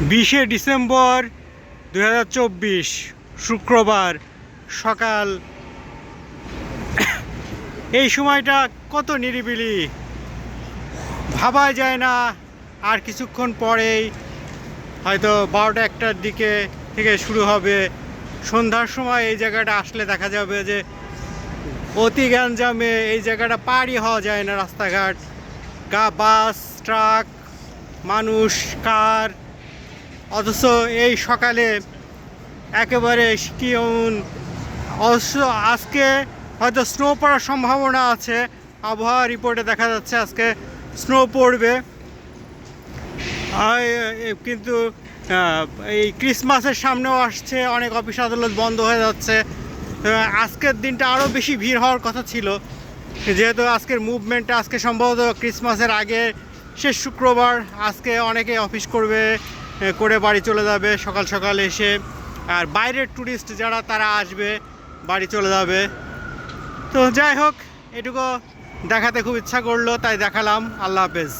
বিশে ডিসেম্বর দু হাজার চব্বিশ, শুক্রবার সকাল। এই সময়টা কত নিরিবিলি। ভাবা যায় না, আর কিছুক্ষণ পরেই হয়তো বারোটা একটার দিকে থেকে শুরু হবে। সন্ধ্যার সময় এই জায়গাটা আসলে দেখা যাবে যে অতি গ্যাঞ্জামে এই জায়গাটা পাড়ি হওয়া যায় না রাস্তাঘাট। গা, বাস, ট্রাক, মানুষ, কার অথচ এই সকালে একেবারে কেমন অবশ্য আজকে হয়তো স্নো পড়ার সম্ভাবনা আছে। আবহাওয়া রিপোর্টে দেখা যাচ্ছে আজকে স্নো পড়বে। কিন্তু এই ক্রিসমাসের সামনেও আসছে, অনেক অফিস আদালত বন্ধ হয়ে যাচ্ছে। আজকের দিনটা আরও বেশি ভিড় হওয়ার কথা ছিল। যেহেতু আজকের মুভমেন্টটা আজকে সম্ভবত ক্রিসমাসের আগে, শেষ শুক্রবার আজকে অনেকে অফিস করবে। করে বাড়ি চলে যাবে, সকাল সকাল এসে। আর বাইরের ট্যুরিস্ট যারা, তারা আসবে, বাড়ি চলে যাবে। তো যাই হোক, এটুকু দেখাতে খুব ইচ্ছা করল, তাই দেখালাম। আল্লাহ হাফেজ।